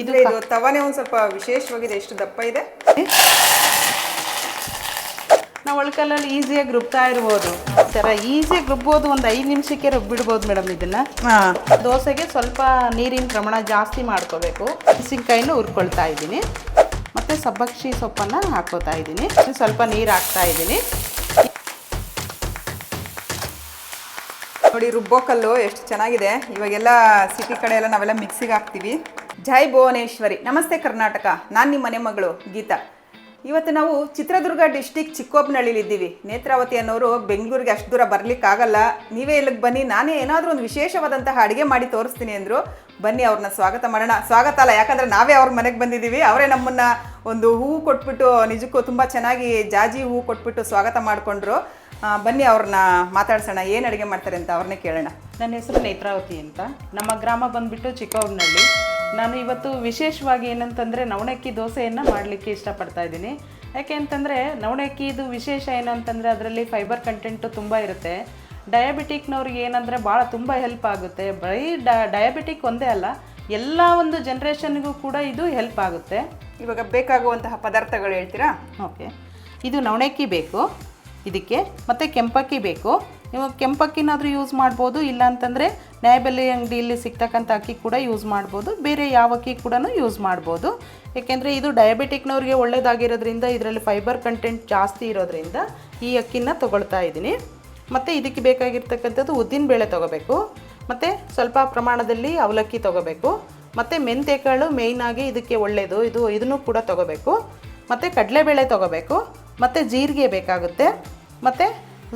ಇದು ಇದು ತವಾನೆ ಒಂದು ಸ್ವಲ್ಪ ವಿಶೇಷವಾಗಿದೆ ಎಷ್ಟು ದಪ್ಪ ಇದೆ. ನಾವು ಒಳಕಲ್ಲಲ್ಲಿ ಈಸಿಯಾಗಿ ರುಬ್ತಾ ಇರ್ಬೋದು. ಸರ ಥರ ಈಸಿಯಾಗಿ ರುಬ್ಬೋದು ಒಂದು ಐದು ನಿಮಿಷಕ್ಕೆ ರುಬ್ಬಿಡ್ಬೋದು ಮೇಡಮ್ ಇದನ್ನು. ದೋಸೆಗೆ ಸ್ವಲ್ಪ ನೀರಿನ ಪ್ರಮಾಣ ಜಾಸ್ತಿ ಮಾಡ್ಕೋಬೇಕು. ಮೆಣಸಿನ್ಕಾಯಿನೂ ಹುರ್ಕೊಳ್ತಾ ಇದ್ದೀನಿ. ಮತ್ತು ಸಬ್ಬಕ್ಷಿ ಸೊಪ್ಪನ್ನು ಹಾಕೋತಾ ಇದ್ದೀನಿ. ಸ್ವಲ್ಪ ನೀರು ಹಾಕ್ತಾ ಇದ್ದೀನಿ. ನೋಡಿ ರುಬ್ಬೋಕಲ್ಲು ಎಷ್ಟು ಚೆನ್ನಾಗಿದೆ. ಇವಾಗೆಲ್ಲ ಸಿಟಿ ಕಡೆ ಎಲ್ಲ ನಾವೆಲ್ಲ ಮಿಕ್ಸಿಗೆ ಹಾಕ್ತೀವಿ. ಜೈ ಭುವನೇಶ್ವರಿ. ನಮಸ್ತೆ ಕರ್ನಾಟಕ. ನಾನು ನಿಮ್ಮ ಮನೆ ಮಗಳು ಗೀತಾ. ಇವತ್ತು ನಾವು ಚಿತ್ರದುರ್ಗ ಡಿಸ್ಟಿಕ್ ಚಿಕ್ಕೋಬ್ನಳ್ಳಿಲಿದ್ದೀವಿ ನೇತ್ರಾವತಿ ಅನ್ನೋರು ಬೆಂಗಳೂರಿಗೆ ಅಷ್ಟು ದೂರ ಬರಲಿಕ್ಕಾಗಲ್ಲ. ನೀವೇ ಇಲ್ಲಿಗೆ ಬನ್ನಿ, ನಾನೇ ಏನಾದರೂ ಒಂದು ವಿಶೇಷವಾದಂತಹ ಅಡುಗೆ ಮಾಡಿ ತೋರಿಸ್ತೀನಿ ಅಂದರು. ಬನ್ನಿ, ಅವ್ರನ್ನ ಸ್ವಾಗತ ಮಾಡೋಣ. ಸ್ವಾಗತ ಅಲ್ಲ, ಯಾಕಂದರೆ ನಾವೇ ಅವ್ರ ಮನೆಗೆ ಬಂದಿದ್ದೀವಿ. ಅವರೇ ನಮ್ಮನ್ನ ಒಂದು ಹೂವು ಕೊಟ್ಬಿಟ್ಟು, ನಿಜಕ್ಕೂ ತುಂಬ ಚೆನ್ನಾಗಿ ಜಾಜಿ ಹೂವು ಕೊಟ್ಬಿಟ್ಟು ಸ್ವಾಗತ ಮಾಡಿಕೊಂಡ್ರು. ಬನ್ನಿ, ಅವ್ರನ್ನ ಮಾತಾಡ್ಸೋಣ. ಏನು ಅಡುಗೆ ಮಾಡ್ತಾರೆ ಅಂತ ಅವ್ರನ್ನೇ ಕೇಳೋಣ. ನನ್ನ ಹೆಸರು ನೇತ್ರಾವತಿ ಅಂತ. ನಮ್ಮ ಗ್ರಾಮ ಬಂದ್ಬಿಟ್ಟು ಚಿಕ್ಕವ್ನಹಳ್ಳಿ ನಾನು ಇವತ್ತು ವಿಶೇಷವಾಗಿ ಏನಂತಂದರೆ ನವಣಕ್ಕಿ ದೋಸೆಯನ್ನು ಮಾಡಲಿಕ್ಕೆ ಇಷ್ಟಪಡ್ತಾ ಇದ್ದೀನಿ. ಯಾಕೆ ಅಂತಂದರೆ ನವಣಕ್ಕಿದು ವಿಶೇಷ ಏನಂತಂದರೆ ಅದರಲ್ಲಿ ಫೈಬರ್ ಕಂಟೆಂಟು ತುಂಬ ಇರುತ್ತೆ. ಡಯಾಬಿಟಿಕ್ನವ್ರಿಗೆ ಏನಂದರೆ ಭಾಳ ತುಂಬ ಹೆಲ್ಪ್ ಆಗುತ್ತೆ. ಬರೀ ಡಯಾಬಿಟಿಕ್ ಒಂದೇ ಅಲ್ಲ ಎಲ್ಲ ಒಂದು ಜನ್ರೇಷನ್ಗೂ ಕೂಡ ಇದು ಹೆಲ್ಪ್ ಆಗುತ್ತೆ. ಇವಾಗ ಬೇಕಾಗುವಂತಹ ಪದಾರ್ಥಗಳು ಹೇಳ್ತೀರಾ? ಓಕೆ. ಇದು ನವಣಕ್ಕಿ ಬೇಕು. ಇದಕ್ಕೆ ಮತ್ತು ಕೆಂಪಕ್ಕಿ ಬೇಕು. ನೀವು ಕೆಂಪಕ್ಕಿನಾದರೂ ಯೂಸ್ ಮಾಡ್ಬೋದು ಇಲ್ಲ ಅಂತಂದರೆ ನ್ಯಾಯಬೆಲೆ ಅಂಗಡಿಯಲ್ಲಿ ಸಿಗ್ತಕ್ಕಂಥ ಅಕ್ಕಿ ಕೂಡ ಯೂಸ್ ಮಾಡ್ಬೋದು, ಬೇರೆ ಯಾವ ಅಕ್ಕಿ ಕೂಡ ಯೂಸ್ ಮಾಡ್ಬೋದು. ಏಕೆಂದರೆ ಇದು ಡಯಾಬಿಟಿಕ್ನವ್ರಿಗೆ ಒಳ್ಳೆಯದಾಗಿರೋದ್ರಿಂದ ಇದರಲ್ಲಿ ಫೈಬರ್ ಕಂಟೆಂಟ್ ಜಾಸ್ತಿ ಇರೋದ್ರಿಂದ ಈ ಅಕ್ಕಿನ ತೊಗೊಳ್ತಾ ಇದ್ದೀನಿ. ಮತ್ತು ಇದಕ್ಕೆ ಬೇಕಾಗಿರ್ತಕ್ಕಂಥದ್ದು ಉದ್ದಿನಬೇಳೆ ತೊಗೋಬೇಕು. ಮತ್ತು ಸ್ವಲ್ಪ ಪ್ರಮಾಣದಲ್ಲಿ ಅವಲಕ್ಕಿ ತೊಗೋಬೇಕು. ಮತ್ತು ಮೆಂತ್ಯಕಾಳು ಮೇಯ್ನಾಗಿ ಇದಕ್ಕೆ ಒಳ್ಳೆಯದು ಇದು, ಇದನ್ನು ಕೂಡ ತೊಗೋಬೇಕು. ಮತ್ತು ಕಡಲೆಬೇಳೆ ತೊಗೋಬೇಕು. ಮತ್ತು ಜೀರಿಗೆ ಬೇಕಾಗುತ್ತೆ. ಮತ್ತು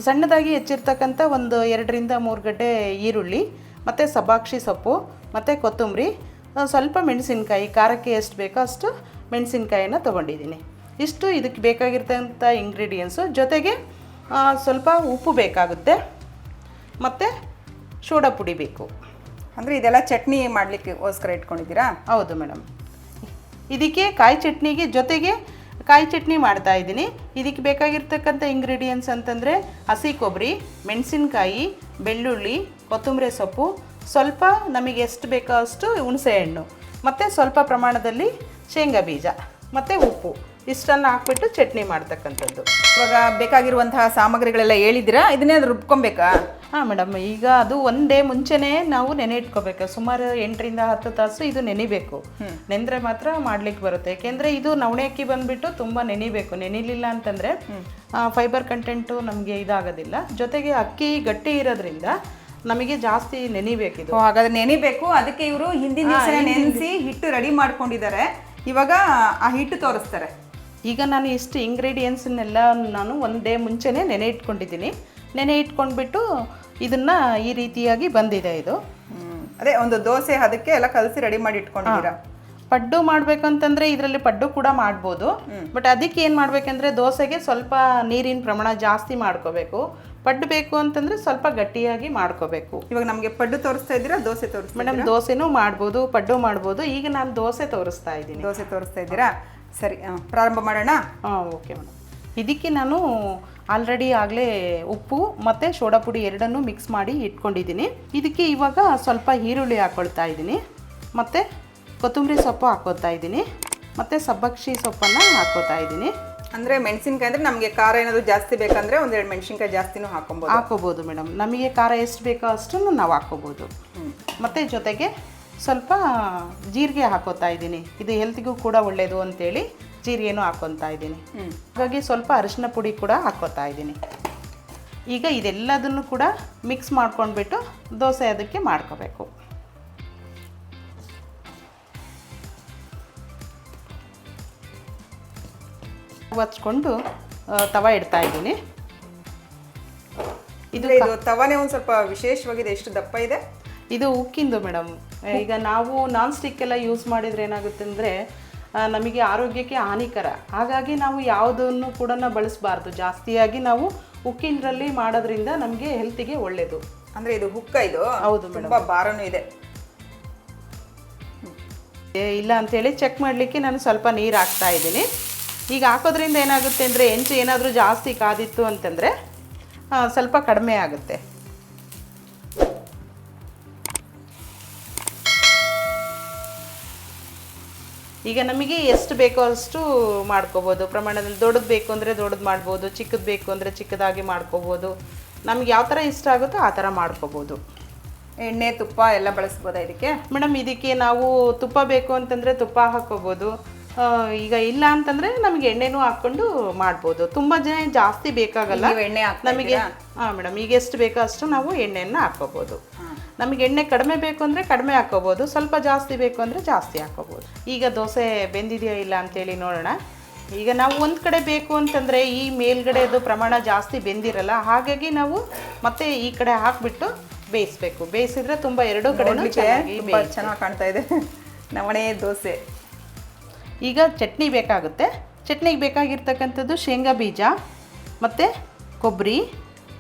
ಸಣ್ಣದಾಗಿ ಹೆಚ್ಚಿರ್ತಕ್ಕಂಥ ಒಂದು ಎರಡರಿಂದ ಮೂರು ಗಡ್ಡೆ ಈರುಳ್ಳಿ ಮತ್ತು ಸಬಾಕ್ಷಿ ಸೊಪ್ಪು ಮತ್ತು ಕೊತ್ತಂಬರಿ ಸ್ವಲ್ಪ ಮೆಣಸಿನ್ಕಾಯಿ ಖಾರಕ್ಕೆ ಎಷ್ಟು ಬೇಕೋ ಅಷ್ಟು ಮೆಣಸಿನ್ಕಾಯಿನ ತೊಗೊಂಡಿದ್ದೀನಿ. ಇಷ್ಟು ಇದಕ್ಕೆ ಬೇಕಾಗಿರ್ತಕ್ಕಂಥ ಇಂಗ್ರೀಡಿಯೆಂಟ್ಸು ಜೊತೆಗೆ ಸ್ವಲ್ಪ ಉಪ್ಪು ಬೇಕಾಗುತ್ತೆ ಮತ್ತು ಸೋಡಾ ಪುಡಿ ಬೇಕು. ಅಂದರೆ ಇದೆಲ್ಲ ಚಟ್ನಿ ಮಾಡಲಿಕ್ಕೆ ಓಸ್ಕರ ಇಟ್ಕೊಂಡಿದ್ದೀರಾ? ಹೌದು ಮೇಡಮ್. ಇದಕ್ಕೆ ಕಾಯಿ ಚಟ್ನಿಗೆ ಜೊತೆಗೆ ಕಾಯಿ ಚಟ್ನಿ ಮಾಡ್ತಾ ಇದ್ದೀನಿ. ಇದಕ್ಕೆ ಬೇಕಾಗಿರ್ತಕ್ಕಂಥ ಇಂಗ್ರೀಡಿಯೆಂಟ್ಸ್ ಅಂತಂದರೆ ಹಸಿ ಕೊಬ್ಬರಿ, ಮೆಣಸಿನಕಾಯಿ, ಬೆಳ್ಳುಳ್ಳಿ, ಕೊತ್ತಂಬರಿ ಸೊಪ್ಪು, ಸ್ವಲ್ಪ ನಮಗೆ ಎಷ್ಟು ಬೇಕೋ ಅಷ್ಟು ಹುಣಸೆಹಣ್ಣು ಮತ್ತು ಸ್ವಲ್ಪ ಪ್ರಮಾಣದಲ್ಲಿ ಶೇಂಗಾ ಬೀಜ, ಮತ್ತು ಉಪ್ಪು. ಇಷ್ಟನ್ನು ಹಾಕ್ಬಿಟ್ಟು ಚಟ್ನಿ ಮಾಡ್ತಕ್ಕಂಥದ್ದು. ಇವಾಗ ಬೇಕಾಗಿರುವಂತಹ ಸಾಮಗ್ರಿಗಳೆಲ್ಲ ಹೇಳಿದ್ದೀರಾ? ಇದನ್ನೇ ರುಬ್ಕೊಬೇಕಾ? ಹಾಂ ಮೇಡಮ್. ಈಗ ಅದು ಒಂದೇ ಮುಂಚೆನೇ ನಾವು ನೆನೆ ಇಟ್ಕೋಬೇಕು ಸುಮಾರು ಎಂಟರಿಂದ ಹತ್ತು ತಾಸು ಇದು ನೆನಿಬೇಕು. ನೆಂದ್ರೆ ಮಾತ್ರ ಮಾಡ್ಲಿಕ್ಕೆ ಬರುತ್ತೆ. ಯಾಕೆಂದ್ರೆ ಇದು ನವಣೆ ಅಕ್ಕಿ ಬಂದ್ಬಿಟ್ಟು ತುಂಬ ನೆನಿಬೇಕು. ನೆನಿಲಿಲ್ಲ ಅಂತಂದರೆ ಫೈಬರ್ ಕಂಟೆಂಟು ನಮಗೆ ಇದಾಗೋದಿಲ್ಲ. ಜೊತೆಗೆ ಅಕ್ಕಿ ಗಟ್ಟಿ ಇರೋದ್ರಿಂದ ನಮಗೆ ಜಾಸ್ತಿ ನೆನಿಬೇಕಿದು ಹಾಗಾದ್ರೆ ನೆನಿಬೇಕು. ಅದಕ್ಕೆ ಇವರು ಹಿಂದಿನ ನೆನೆಸಿ ಹಿಟ್ಟು ರೆಡಿ ಮಾಡ್ಕೊಂಡಿದ್ದಾರೆ. ಇವಾಗ ಆ ಹಿಟ್ಟು ತೋರಿಸ್ತಾರೆ. ಈಗ ನಾನು ಇಷ್ಟು ಇಂಗ್ರೀಡಿಯೆಂಟ್ಸನ್ನೆಲ್ಲ ನಾನು ಒಂದೇ ಡೇ ಮುಂಚೆನೇ ನೆನೆ ಇಟ್ಕೊಂಡಿದ್ದೀನಿ. ನೆನೆ ಇಟ್ಕೊಂಡ್ಬಿಟ್ಟು ಇದನ್ನು ಈ ರೀತಿಯಾಗಿ ಬಂದಿದೆ ಇದು. ಅದೇ ಒಂದು ದೋಸೆ ಅದಕ್ಕೆ ಎಲ್ಲ ಕಲಸಿ ರೆಡಿ ಮಾಡಿ ಇಟ್ಕೊಂಡಿದ್ದೀರಾ? ಪಡ್ಡು ಮಾಡ್ಬೇಕಂತಂದ್ರೆ ಇದರಲ್ಲಿ ಪಡ್ಡು ಕೂಡ ಮಾಡ್ಬೋದು. ಬಟ್ ಅದಕ್ಕೆ ಏನು ಮಾಡಬೇಕಂದ್ರೆ ದೋಸೆಗೆ ಸ್ವಲ್ಪ ನೀರಿನ ಪ್ರಮಾಣ ಜಾಸ್ತಿ ಮಾಡ್ಕೋಬೇಕು. ಪಡ್ಡು ಬೇಕು ಅಂತಂದ್ರೆ ಸ್ವಲ್ಪ ಗಟ್ಟಿಯಾಗಿ ಮಾಡ್ಕೋಬೇಕು. ಇವಾಗ ನಮಗೆ ಪಡ್ಡು ತೋರಿಸ್ತಾ ಇದ್ದೀರಾ ದೋಸೆ ತೋರಿಸ್ ಮೇಡಮ್ ದೋಸೆನೂ ಮಾಡ್ಬೋದು ಪಡ್ಡು ಮಾಡ್ಬೋದು. ಈಗ ನಾನು ದೋಸೆ ತೋರಿಸ್ತಾ ಇದ್ದೀನಿ. ದೋಸೆ ತೋರಿಸ್ತಾ ಇದ್ದೀರಾ? ಸರಿ ಪ್ರಾರಂಭ ಮಾಡೋಣ? ಹಾಂ ಓಕೆ ಮೇಡಮ್. ಇದಕ್ಕೆ ನಾನು ಆಲ್ರೆಡಿ ಆಗಲೇ ಉಪ್ಪು ಮತ್ತು ಸೋಡಾ ಪುಡಿ ಎರಡನ್ನೂ ಮಿಕ್ಸ್ ಮಾಡಿ ಇಟ್ಕೊಂಡಿದ್ದೀನಿ. ಇದಕ್ಕೆ ಇವಾಗ ಸ್ವಲ್ಪ ಈರುಳ್ಳಿ ಹಾಕ್ಕೊಳ್ತಾ ಇದ್ದೀನಿ. ಮತ್ತು ಕೊತ್ತಂಬರಿ ಸೊಪ್ಪು ಹಾಕೋತಾ ಇದ್ದೀನಿ. ಮತ್ತು ಸಬ್ಬಕ್ಷಿ ಸೊಪ್ಪನ್ನು ಹಾಕೋತಾ ಇದ್ದೀನಿ. ಅಂದರೆ ಮೆಣಸಿನಕಾಯಿ ಅಂದರೆ ನಮಗೆ ಖಾರ ಏನಾದರೂ ಜಾಸ್ತಿ ಬೇಕಂದರೆ ಒಂದೆರಡು ಮೆಣಸಿನ್ಕಾಯಿ ಜಾಸ್ತಿನೂ ಹಾಕೊಬೋದು. ಹಾಕೋಬೋದು ಮೇಡಮ್. ನಮಗೆ ಖಾರ ಎಷ್ಟು ಬೇಕೋ ಅಷ್ಟನ್ನು ನಾವು ಹಾಕೋಬೋದು. ಮತ್ತು ಜೊತೆಗೆ ಸ್ವಲ್ಪ ಜೀರಿಗೆ ಹಾಕೋತಾ ಇದ್ದೀನಿ. ಇದು ಹೆಲ್ತ್ಗೂ ಕೂಡ ಒಳ್ಳೆಯದು ಅಂತೇಳಿ ಜೀರಿಗೆನೂ ಹಾಕೊತಾ ಇದ್ದೀನಿ. ಹಾಗಾಗಿ ಸ್ವಲ್ಪ ಅರಿಶಿನ ಪುಡಿ ಕೂಡ ಹಾಕೋತಾ ಇದ್ದೀನಿ. ಈಗ ಇದೆಲ್ಲದನ್ನು ಕೂಡ ಮಿಕ್ಸ್ ಮಾಡ್ಕೊಂಡ್ಬಿಟ್ಟು ದೋಸೆ ಅದಕ್ಕೆ ಮಾಡ್ಕೋಬೇಕು. ಹಚ್ಕೊಂಡು ತವಾ ಇಡ್ತಾ ಇದ್ದೀನಿ. ಇದು ತವನೇ ತವಾನೆ ಒಂದು ಸ್ವಲ್ಪ ವಿಶೇಷವಾಗಿದೆ ಎಷ್ಟು ದಪ್ಪ ಇದೆ? ಇದು ಉಕ್ಕಿಂದು ಮೇಡಮ್. ಈಗ ನಾವು ನಾನ್ ಸ್ಟಿಕ್ ಎಲ್ಲ ಯೂಸ್ ಮಾಡಿದ್ರೆ ಏನಾಗುತ್ತೆ ಅಂದರೆ ನಮಗೆ ಆರೋಗ್ಯಕ್ಕೆ ಹಾನಿಕರ. ಹಾಗಾಗಿ ನಾವು ಯಾವುದನ್ನು ಕೂಡ ಬಳಸಬಾರ್ದು. ಜಾಸ್ತಿಯಾಗಿ ನಾವು ಉಕ್ಕಿನರಲ್ಲಿ ಮಾಡೋದ್ರಿಂದ ನಮಗೆ ಹೆಲ್ತಿಗೆ ಒಳ್ಳೆಯದು ಅಂದ್ರೆ ಇದು ಹುಕ್ಕ ಇದು? ಹೌದು ತುಂಬಾ ಭಾರನೂ ಇದೆ. ಏ, ಇಲ್ಲ ಅಂತೇಳಿ ಚೆಕ್ ಮಾಡಲಿಕ್ಕೆ ನಾನು ಸ್ವಲ್ಪ ನೀರು ಹಾಕ್ತಾ ಇದ್ದೀನಿ. ಈಗ ಹಾಕೋದ್ರಿಂದ ಏನಾಗುತ್ತೆ ಅಂದರೆ ಹೆಂಚು ಏನಾದರೂ ಜಾಸ್ತಿ ಕಾದಿತ್ತು ಅಂತಂದರೆ ಸ್ವಲ್ಪ ಕಡಿಮೆ ಆಗುತ್ತೆ. ಈಗ ನಮಗೆ ಎಷ್ಟು ಬೇಕೋ ಅಷ್ಟು ಮಾಡ್ಕೋಬೋದು. ಪ್ರಮಾಣದಲ್ಲಿ ದೊಡ್ಡದು ಬೇಕು ಅಂದರೆ ದೊಡ್ಡದು ಮಾಡ್ಬೋದು ಚಿಕ್ಕದು ಬೇಕು ಅಂದರೆ ಚಿಕ್ಕದಾಗಿ ಮಾಡ್ಕೋಬೋದು. ನಮ್ಗೆ ಯಾವ ಥರ ಇಷ್ಟ ಆಗುತ್ತೋ ಆ ಥರ ಮಾಡ್ಕೋಬೋದು. ಎಣ್ಣೆ ತುಪ್ಪ ಎಲ್ಲ ಬಳಸ್ಬೋದಾ ಇದಕ್ಕೆ? ಮೇಡಮ್ ಇದಕ್ಕೆ ನಾವು ತುಪ್ಪ ಬೇಕು ಅಂತಂದರೆ ತುಪ್ಪ ಹಾಕ್ಕೋಬೋದು. ಈಗ ಇಲ್ಲ ಅಂತಂದರೆ ನಮಗೆ ಎಣ್ಣೆನೂ ಹಾಕ್ಕೊಂಡು ಮಾಡ್ಬೋದು. ತುಂಬ ಜನ ಜಾಸ್ತಿ ಬೇಕಾಗಲ್ಲ. ಎಣ್ಣೆ ನಮಗೆ ಹಾಂ ಮೇಡಮ್ ಈಗ ಎಷ್ಟು ಬೇಕೋ ಅಷ್ಟು ನಾವು ಎಣ್ಣೆಯನ್ನು ಹಾಕ್ಕೋಬೋದು. ನಮಗೆ ಎಣ್ಣೆ ಕಡಿಮೆ ಬೇಕು ಅಂದರೆ ಕಡಿಮೆ ಹಾಕೋಬೋದು ಸ್ವಲ್ಪ ಜಾಸ್ತಿ ಬೇಕು ಅಂದರೆ ಜಾಸ್ತಿ ಹಾಕೋಬೋದು. ಈಗ ದೋಸೆ ಬೆಂದಿದೆಯೋ ಇಲ್ಲ ಅಂತೇಳಿ ನೋಡೋಣ. ಈಗ ನಾವು ಒಂದು ಕಡೆ ಬೇಕು ಅಂತಂದರೆ ಈ ಮೇಲ್ಗಡೆದು ಪ್ರಮಾಣ ಜಾಸ್ತಿ ಬೆಂದಿರಲ್ಲ ಹಾಗಾಗಿ ನಾವು ಮತ್ತೆ ಈ ಕಡೆ ಹಾಕಿಬಿಟ್ಟು ಬೇಯಿಸ್ಬೇಕು. ಬೇಯಿಸಿದ್ರೆ ತುಂಬ ಎರಡೂ ಕಡೆ ಚೆನ್ನಾಗಿ ಕಾಣ್ತಾ ಇದೆ. ನವಣೆ ದೋಸೆ. ಈಗ ಚಟ್ನಿ ಬೇಕಾಗುತ್ತೆ. ಚಟ್ನಿಗೆ ಬೇಕಾಗಿರ್ತಕ್ಕಂಥದ್ದು ಶೇಂಗಾ ಬೀಜ ಮತ್ತು ಕೊಬ್ಬರಿ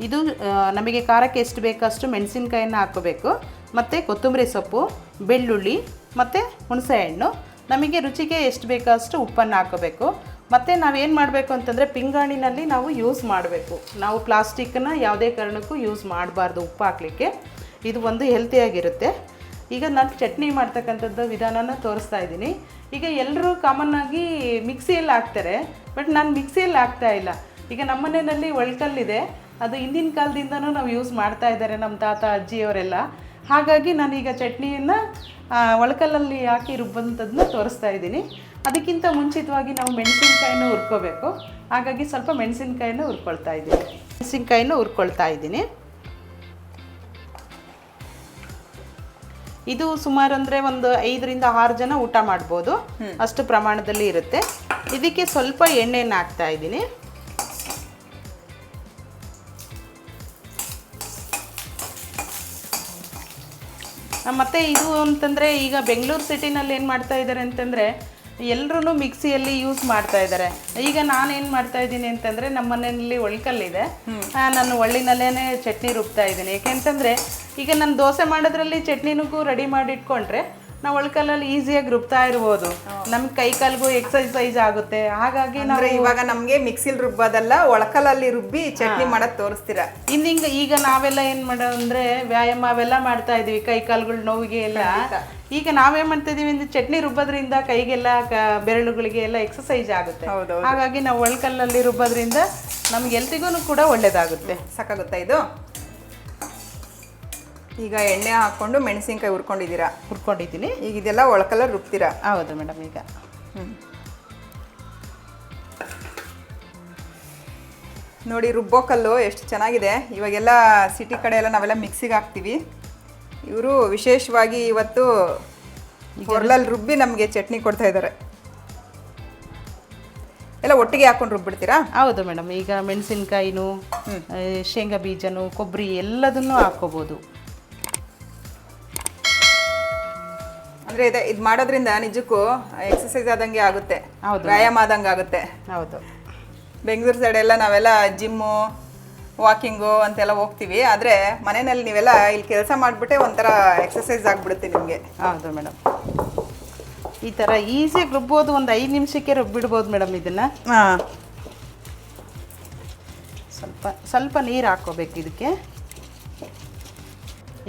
ಇದು ನಮಗೆ ಖಾರಕ್ಕೆ ಎಷ್ಟು ಬೇಕೋ ಅಷ್ಟು ಮೆಣಸಿನ್ಕಾಯನ್ನು ಹಾಕೋಬೇಕು ಮತ್ತು ಕೊತ್ತಂಬರಿ ಸೊಪ್ಪು, ಬೆಳ್ಳುಳ್ಳಿ, ಮತ್ತು ಹುಣಸೆಹಣ್ಣು ನಮಗೆ ರುಚಿಗೆ ಎಷ್ಟು ಬೇಕೋ ಅಷ್ಟು ಉಪ್ಪನ್ನು ಹಾಕೋಬೇಕು ಮತ್ತು ನಾವೇನು ಮಾಡಬೇಕು ಅಂತಂದರೆ ಪಿಂಗಾಣಿನಲ್ಲಿ ನಾವು ಯೂಸ್ ಮಾಡಬೇಕು. ನಾವು ಪ್ಲಾಸ್ಟಿಕ್ಕನ್ನ ಯಾವುದೇ ಕಾರಣಕ್ಕೂ ಯೂಸ್ ಮಾಡಬಾರ್ದು ಉಪ್ಪು ಹಾಕಲಿಕ್ಕೆ. ಇದು ಒಂದು ಹೆಲ್ತಿಯಾಗಿರುತ್ತೆ ಈಗ ನಾನು ಚಟ್ನಿ ಮಾಡ್ತಕ್ಕಂಥದ್ದು ವಿಧಾನನ ತೋರಿಸ್ತಾ ಇದ್ದೀನಿ. ಈಗ ಎಲ್ಲರೂ ಕಾಮನ್ ಆಗಿ ಮಿಕ್ಸಿಯಲ್ಲಿ ಹಾಕ್ತಾರೆ ಬಟ್ ನಾನು ಮಿಕ್ಸಿಯಲ್ಲಿ ಹಾಕ್ತಾ ಇಲ್ಲ. ಈಗ ನಮ್ಮ ಮನೆಯಲ್ಲಿ ಒಳ್ಕಲ್ಲಿದೆ. ಅದು ಹಿಂದಿನ ಕಾಲದಿಂದನೂ ನಾವು ಯೂಸ್ ಮಾಡ್ತಾ ಇದ್ದಾರೆ ನಮ್ಮ ತಾತ ಅಜ್ಜಿಯವರೆಲ್ಲ. ಹಾಗಾಗಿ ನಾನೀಗ ಚಟ್ನಿಯನ್ನು ಒಳಕಲ್ಲಲ್ಲಿ ಹಾಕಿ ರುಬ್ಬಂಥದ್ದನ್ನ ತೋರಿಸ್ತಾ ಇದ್ದೀನಿ. ಅದಕ್ಕಿಂತ ಮುಂಚಿತವಾಗಿ ನಾವು ಮೆಣಸಿನ್ಕಾಯಿನ ಹುರ್ಕೋಬೇಕು. ಹಾಗಾಗಿ ಸ್ವಲ್ಪ ಮೆಣಸಿನ್ಕಾಯಿನ ಹುರ್ಕೊಳ್ತಾ ಇದ್ದೀನಿ. ಮೆಣಸಿನ್ಕಾಯಿನ ಹುರ್ಕೊಳ್ತಾ ಇದ್ದೀನಿ. ಇದು ಸುಮಾರು ಅಂದರೆ ಒಂದು ಐದರಿಂದ ಆರು ಜನ ಊಟ ಮಾಡ್ಬೋದು. ಅಷ್ಟು ಪ್ರಮಾಣದಲ್ಲಿ ಇರುತ್ತೆ. ಇದಕ್ಕೆ ಸ್ವಲ್ಪ ಎಣ್ಣೆಯನ್ನು ಹಾಕ್ತಾ ಇದ್ದೀನಿ. ಮತ್ತೆ ಇದು ಅಂತಂದರೆ ಈಗ ಬೆಂಗಳೂರು ಸಿಟಿನಲ್ಲಿ ಏನು ಮಾಡ್ತಾ ಇದ್ದಾರೆ ಅಂತಂದರೆ ಎಲ್ಲರೂ ಮಿಕ್ಸಿಯಲ್ಲಿ ಯೂಸ್ ಮಾಡ್ತಾ ಇದ್ದಾರೆ ಈಗ ನಾನು ಏನು ಮಾಡ್ತಾ ಇದ್ದೀನಿ ಅಂತಂದರೆ ನಮ್ಮ ಮನೆಯಲ್ಲಿ ಒಳ್ಕಲ್ಲಿದೆ ನಾನು ಒಳ್ಳಿನಲ್ಲೇ ಚಟ್ನಿ ರುಬ್ತಾ ಇದ್ದೀನಿ. ಯಾಕೆಂತಂದರೆ ಈಗ ನಾನು ದೋಸೆ ಮಾಡೋದ್ರಲ್ಲಿ ಚಟ್ನಿನೂ ರೆಡಿ ಮಾಡಿ ಇಟ್ಕೊಂಡ್ರೆ ನಾವು ಒಳ್ಕಲ್ಲಲ್ಲಿ ಈಸಿಯಾಗಿ ರುಬ್ತಾ ಇರ್ಬೋದು. ನಮ್ಮ ಕೈ ಕಾಲ್ಗೂ ಎಕ್ಸಸೈಸ್ ಆಗುತ್ತೆ. ಹಾಗಾಗಿ ನಾವು ಇವಾಗ ನಮಗೆ ಮಿಕ್ಸಿಲ್ ರುಬ್ಬೋದಲ್ಲ ಒಳಕಲಲ್ಲಿ ರುಬ್ಬಿ ಚಟ್ನಿ ಮಾಡೋದು ತೋರಿಸ್ತೀರಾ? ಹಿಂಗೆ ಈಗ ನಾವೆಲ್ಲ ಏನು ಮಾಡೋ ಅಂದ್ರೆ ವ್ಯಾಯಾಮ ಅವೆಲ್ಲ ಮಾಡ್ತಾ ಇದೀವಿ ಕೈ ಕಾಲುಗಳು ನೋವಿಗೆ ಎಲ್ಲ. ಈಗ ನಾವೇನ್ ಮಾಡ್ತಾ ಇದೀವಿ ಅಂದ್ರೆ ಚಟ್ನಿ ರುಬ್ಬೋದ್ರಿಂದ ಕೈಗೆಲ್ಲ ಬೆರಳುಗಳಿಗೆ ಎಲ್ಲ ಎಕ್ಸಸೈಸ್ ಆಗುತ್ತೆ. ಹಾಗಾಗಿ ನಾವು ಒಳಕಲ್ಲಲ್ಲಿ ರುಬ್ಬೋದ್ರಿಂದ ನಮ್ಗೆ ಎಲ್ತಿಗೂ ಕೂಡ ಒಳ್ಳೇದಾಗುತ್ತೆ. ಸಾಕಾಗುತ್ತಾ ಇದು. ಈಗ ಎಣ್ಣೆ ಹಾಕೊಂಡು ಮೆಣಸಿನ್ಕಾಯಿ ಹುರ್ಕೊಂಡಿದ್ದೀರಾ? ಹುರ್ಕೊಂಡಿದ್ದೀನಿ. ಈಗ ಇದೆಲ್ಲ ಒಳಕಲ್ಲ ರುಬ್ತೀರಾ? ಹೌದು ಮೇಡಮ್ ಈಗ. ನೋಡಿ ರುಬ್ಬೋ ಕಲ್ಲು ಎಷ್ಟು ಚೆನ್ನಾಗಿದೆ. ಇವಾಗೆಲ್ಲ ಸಿಟಿ ಕಡೆ ಎಲ್ಲ ನಾವೆಲ್ಲ ಮಿಕ್ಸಿಗೆ ಹಾಕ್ತೀವಿ. ಇವರು ವಿಶೇಷವಾಗಿ ಇವತ್ತು ಹೊರಲಲ್ಲಿ ರುಬ್ಬಿ ನಮಗೆ ಚಟ್ನಿ ಕೊಡ್ತಾ ಇದ್ದಾರೆ ಎಲ್ಲ ಒಟ್ಟಿಗೆ ಹಾಕೊಂಡು ರುಬ್ಬಿಡ್ತೀರಾ? ಹೌದು ಮೇಡಮ್ ಈಗ ಮೆಣಸಿನ್ಕಾಯಿನು ಶೇಂಗಾ ಬೀಜನೂ ಕೊಬ್ಬರಿ ಎಲ್ಲದನ್ನೂ ಹಾಕೋಬೋದು ಅಂದ್ರೆ ಇದೆ ಇದು ಮಾಡೋದ್ರಿಂದ ನಿಜಕ್ಕೂ ಎಕ್ಸಸೈಸ್ ಆದಂಗೆ ಆಗುತ್ತೆ. ಹೌದು. ವ್ಯಾಯಾಮ ಆದಂಗೆ ಆಗುತ್ತೆ. ಹೌದು. ಬೆಂಗಳೂರು ಸೈಡ್ ಎಲ್ಲ ನಾವೆಲ್ಲ ಜಿಮ್ಮು ವಾಕಿಂಗು ಅಂತೆಲ್ಲ ಹೋಗ್ತೀವಿ. ಆದರೆ ಮನೆಯಲ್ಲಿ ನೀವೆಲ್ಲ ಇಲ್ಲಿ ಕೆಲಸ ಮಾಡಿಬಿಟ್ಟೆ ಒಂಥರ ಎಕ್ಸಸೈಸ್ ಆಗಿಬಿಡುತ್ತೆ ನಿಮಗೆ. ಹೌದು ಮೇಡಮ್. ಈ ಥರ ಈಸಿಯಾಗಿ ರುಬ್ಬೋದು ಒಂದು ಐದು ನಿಮಿಷಕ್ಕೆ ರುಬ್ಬಿಡ್ಬೋದು ಮೇಡಮ್ ಇದನ್ನು. ಹಾಂ. ಸ್ವಲ್ಪ ಸ್ವಲ್ಪ ನೀರು ಹಾಕೋಬೇಕು ಇದಕ್ಕೆ.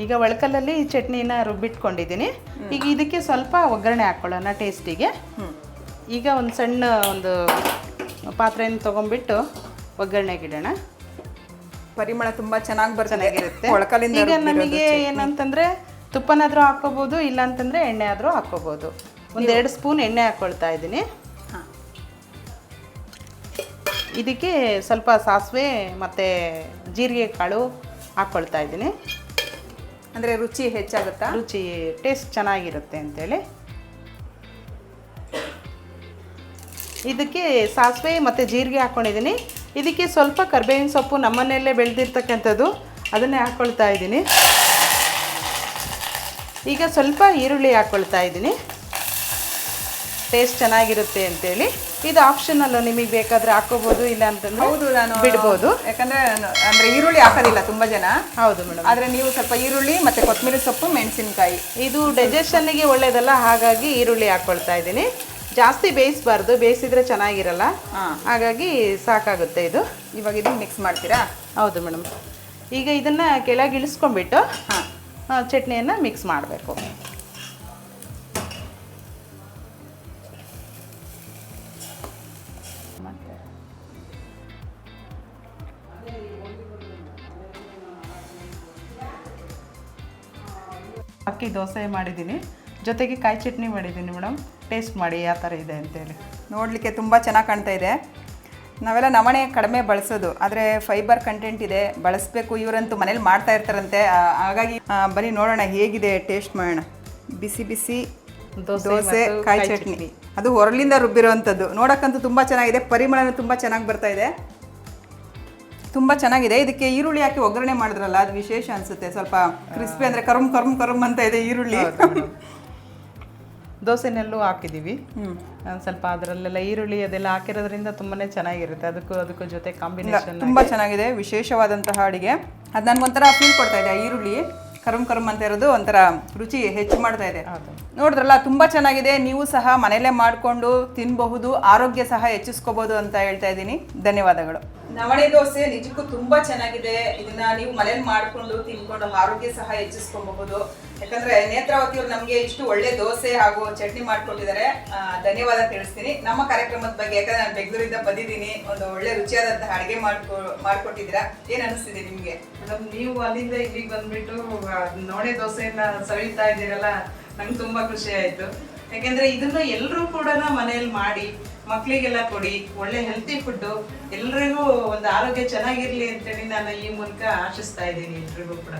ಈಗ ಒಳಕಲ್ಲಲ್ಲಿ ಈ ಚಟ್ನಿನ ರುಬ್ಬಿಟ್ಕೊಂಡಿದ್ದೀನಿ. ಈಗ ಇದಕ್ಕೆ ಸ್ವಲ್ಪ ಒಗ್ಗರಣೆ ಹಾಕ್ಕೊಳ್ಳೋಣ ಟೇಸ್ಟಿಗೆ. ಈಗ ಒಂದು ಸಣ್ಣ ಒಂದು ಪಾತ್ರೆಯನ್ನು ತೊಗೊಂಡ್ಬಿಟ್ಟು ಒಗ್ಗರಣೆಗೆ ಇಡೋಣ. ಪರಿಮಳ ತುಂಬ ಚೆನ್ನಾಗಿ ಬರ್ತದೆ. ಈಗ ನಮಗೆ ಏನಂತಂದರೆ ತುಪ್ಪನಾದರೂ ತುಪ್ಪನಾದ್ರೂ ಇಲ್ಲಾಂತಂದರೆ ಇಲ್ಲ ಅಂತಂದ್ರೆ ಎಣ್ಣೆ ಆದರೂ ಹಾಕ್ಕೋಬೋದು ಒಂದೆರಡು ಸ್ಪೂನ್ ಎಣ್ಣೆ ಹಾಕ್ಕೊಳ್ತಾ ಇದ್ದೀನಿ. ಇದಕ್ಕೆ ಸ್ವಲ್ಪ ಸಾಸಿವೆ ಮತ್ತು ಜೀರಿಗೆ ಕಾಳು ಹಾಕ್ಕೊಳ್ತಾ ಇದ್ದೀನಿ. ಅಂದ್ರೆ ರುಚಿ ಹೆಚ್ಚಾಗುತ್ತಾ? ರುಚಿ ಟೇಸ್ಟ್ ಚೆನ್ನಾಗಿರುತ್ತೆ ಅಂತೇಳಿ. ಇದಕ್ಕೆ ಸಾಸಿವೆ ಮತ್ತು ಜೀರಿಗೆ ಹಾಕ್ಕೊಂಡಿದ್ದೀನಿ ಇದಕ್ಕೆ ಸ್ವಲ್ಪ ಕರ್ಬೇವಿನ ಸೊಪ್ಪು ನಮ್ಮನೆಯಲ್ಲೇ ಬೆಳೆದಿರ್ತಕ್ಕಂಥದ್ದು. ಅದನ್ನೇ ಹಾಕ್ಕೊಳ್ತಾ ಇದ್ದೀನಿ. ಈಗ ಸ್ವಲ್ಪ ಈರುಳ್ಳಿ ಹಾಕ್ಕೊಳ್ತಾ ಇದ್ದೀನಿ. ಟೇಸ್ಟ್ ಚೆನ್ನಾಗಿರುತ್ತೆ ಅಂತೇಳಿ. ಇದು ಆಪ್ಷನಲ್ ನಿಮಗೆ ಬೇಕಾದ್ರೆ ಹಾಕೋಬಹುದು ಇಲ್ಲ ಅಂತಂದ್ರೆ ಹೌದು ನಾನು ಬಿಡ್ಬೋದು. ಯಾಕಂದ್ರೆ ಅಂದ್ರೆ ಈರುಳ್ಳಿ ಹಾಕೋದಿಲ್ಲ ತುಂಬಾ ಜನ. ಹೌದು ಮೇಡಮ್. ಆದ್ರೆ ನೀವು ಸ್ವಲ್ಪ ಈರುಳ್ಳಿ ಮತ್ತೆ ಕೊತ್ತಂಬರಿ ಸೊಪ್ಪು ಮೆಣಸಿನಕಾಯಿ. ಇದು ಡೈಜೆಷನ್ನಿಗೆ ಒಳ್ಳೇದಲ್ಲ ಹಾಗಾಗಿ ಈರುಳ್ಳಿ ಹಾಕೊಳ್ತಾ ಇದ್ದೀನಿ. ಜಾಸ್ತಿ ಬೇಯಿಸಬಾರ್ದು ಬೇಯಿಸಿದ್ರೆ ಚೆನ್ನಾಗಿರಲ್ಲ. ಹಾ. ಹಾಗಾಗಿ ಸಾಕಾಗುತ್ತೆ ಇದು. ಇವಾಗ ಇದನ್ನ ಮಿಕ್ಸ್ ಮಾಡ್ತೀರಾ? ಹೌದು ಮೇಡಮ್. ಈಗ ಇದನ್ನು ಕೆಳಗೆ ಇಳಿಸ್ಕೊಂಡ್ಬಿಟ್ಟು ಚಟ್ನಿಯನ್ನು ಮಿಕ್ಸ್ ಮಾಡಬೇಕು. ಅಕ್ಕಿ ದೋಸೆ ಮಾಡಿದ್ದೀನಿ. ಜೊತೆಗೆ ಕಾಯಿ ಚಟ್ನಿ ಮಾಡಿದ್ದೀನಿ ಮೇಡಮ್. ಟೇಸ್ಟ್ ಮಾಡಿ ಯಾವ ಥರ ಇದೆ ಅಂತೇಳಿ. ನೋಡಲಿಕ್ಕೆ ತುಂಬ ಚೆನ್ನಾಗಿ ಕಾಣ್ತಾ ಇದೆ. ನಾವೆಲ್ಲ ನವಣೆ ಕಡಿಮೆ ಬಳಸೋದು ಆದರೆ ಫೈಬರ್ ಕಂಟೆಂಟ್ ಇದೆ ಬಳಸಬೇಕು. ಇವರಂತೂ ಮನೇಲಿ ಮಾಡ್ತಾ ಇರ್ತಾರಂತೆ. ಹಾಗಾಗಿ ಬರೀ ಬನ್ನಿ ನೋಡೋಣ ಹೇಗಿದೆ ಟೇಸ್ಟ್ ಮಾಡೋಣ. ಬಿಸಿ ಬಿಸಿ ದೋಸೆ ಕಾಯಿ ಚಟ್ನಿ. ಅದು ಹೊರಲಿಂದ ರುಬ್ಬಿರೋವಂಥದ್ದು ನೋಡೋಕ್ಕಂತೂ ತುಂಬ ಚೆನ್ನಾಗಿದೆ. ಪರಿಮಳನೂ ತುಂಬ ಚೆನ್ನಾಗಿ ಬರ್ತಾ ಇದೆ. ತುಂಬ ಚೆನ್ನಾಗಿದೆ. ಇದಕ್ಕೆ ಈರುಳ್ಳಿ ಹಾಕಿ ಒಗ್ಗರಣೆ ಮಾಡಿದ್ರಲ್ಲ ಅದು ವಿಶೇಷ ಅನಿಸುತ್ತೆ. ಸ್ವಲ್ಪ ಕ್ರಿಸ್ಪಿ ಅಂದರೆ ಕರುಮ್ ಕರುಮ್ ಕರುಮ್ ಅಂತ ಇದೆ ಈರುಳ್ಳಿ. ದೋಸೆನಲ್ಲೂ ಹಾಕಿದ್ದೀವಿ ಸ್ವಲ್ಪ ಅದರಲ್ಲೆಲ್ಲ ಈರುಳ್ಳಿ ಅದೆಲ್ಲ ಹಾಕಿರೋದ್ರಿಂದ ತುಂಬಾನೇ ಚೆನ್ನಾಗಿರುತ್ತೆ. ಅದಕ್ಕೂ ಅದಕ್ಕೂ ಜೊತೆ ಕಾಂಬಿನೇಷನ್ ತುಂಬ ಚೆನ್ನಾಗಿದೆ ವಿಶೇಷವಾದಂತಹ ಅಡುಗೆ. ಅದು ನನಗೊಂಥರ ಫೀಲ್ ಕೊಡ್ತಾ ಇದೆ ಈರುಳ್ಳಿ. ಕರುಮ್ ಕರುಮ್ ಅಂತ ಇರೋದು ಒಂಥರ ರುಚಿ ಹೆಚ್ಚು ಮಾಡ್ತಾ ಇದೆ. ನೋಡಿದ್ರಲ್ಲ ತುಂಬ ಚೆನ್ನಾಗಿದೆ. ನೀವು ಸಹ ಮನೆಯಲ್ಲೇ ಮಾಡಿಕೊಂಡು ತಿನ್ನಬಹುದು ಆರೋಗ್ಯ ಸಹ ಹೆಚ್ಚಿಸ್ಕೋಬಹುದು ಅಂತ ಹೇಳ್ತಾ ಇದ್ದೀನಿ. ಧನ್ಯವಾದಗಳು. ನವಣೆ ದೋಸೆ ನಿಜಕ್ಕೂ ತುಂಬಾ ಚೆನ್ನಾಗಿದೆ. ಇದನ್ನ ನೀವು ಮನೇಲಿ ಮಾಡ್ಕೊಂಡು ತಿನ್ಕೊಂಡು ಆರೋಗ್ಯ ಸಹ ಹೆಚ್ಚಿಸ್ಕೊಬಹುದು. ಯಾಕಂದ್ರೆ ನೇತ್ರಾವತಿ ಅವರು ನಮಗೆ ಇಷ್ಟು ಒಳ್ಳೆ ದೋಸೆ ಹಾಗೂ ಚಟ್ನಿ ಮಾಡ್ಕೊಂಡಿದ್ದಾರೆ. ಧನ್ಯವಾದ ತಿಳಿಸ್ತೀನಿ. ನಮ್ಮ ಕಾರ್ಯಕ್ರಮದ ಬಗ್ಗೆ ಯಾಕಂದ್ರೆ ನಾನು ಬೆಂಗಳೂರಿಂದ ಬಂದಿದ್ದೀನಿ. ಒಂದು ಒಳ್ಳೆ ರುಚಿಯಾದಂತಹ ಅಡಿಗೆ ಮಾಡ್ಕೊ, ಮಾಡ್ಕೊಟ್ಟಿದ್ದೀರಾ? ಏನ್ ಅನಿಸ್ತಿದೆ ನಿಮ್ಗೆ? ಮೇಡಮ್, ನೀವು ಅಲ್ಲಿಂದ ಇಲ್ಲಿಗೆ ಬಂದ್ಬಿಟ್ಟು ನವಣೆ ದೋಸೆಯನ್ನ ಸವಿತಾ ಇದ್ದೀರಲ್ಲ, ನಂಗೆ ತುಂಬಾ ಖುಷಿ ಆಯ್ತು. ಯಾಕೆಂದ್ರೆ ಇದನ್ನ ಎಲ್ಲರೂ ಕೂಡ ಮನೆಯಲ್ಲಿ ಮಾಡಿ ಮಕ್ಕಳಿಗೆಲ್ಲ ಕೊಡಿ, ಒಳ್ಳೆ ಹೆಲ್ತಿ ಫುಡ್ ಎಲ್ರಿಗೂ ಒಂದು ಆರೋಗ್ಯ ಚೆನ್ನಾಗಿರ್ಲಿ ಅಂತೇಳಿ ನಾನು ಈ ಮೂಲಕ ಆಶಿಸ್ತಾ ಇದ್ದೀನಿ ಎಲ್ರಿಗೂ ಕೂಡ.